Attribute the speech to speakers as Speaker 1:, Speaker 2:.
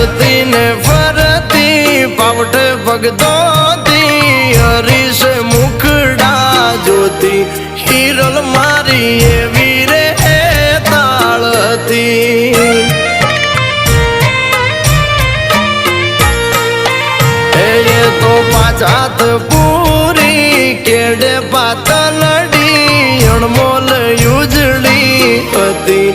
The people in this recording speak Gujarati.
Speaker 1: ફરતી ને ફરતી, પાવટ ભગતો હરીશ મુખડા જોતી, હિરલ મારી એવી રે તાળતી. એ તો પાછાત પૂરી, કેડે પાતલડી અણમોલ યુજળી હતી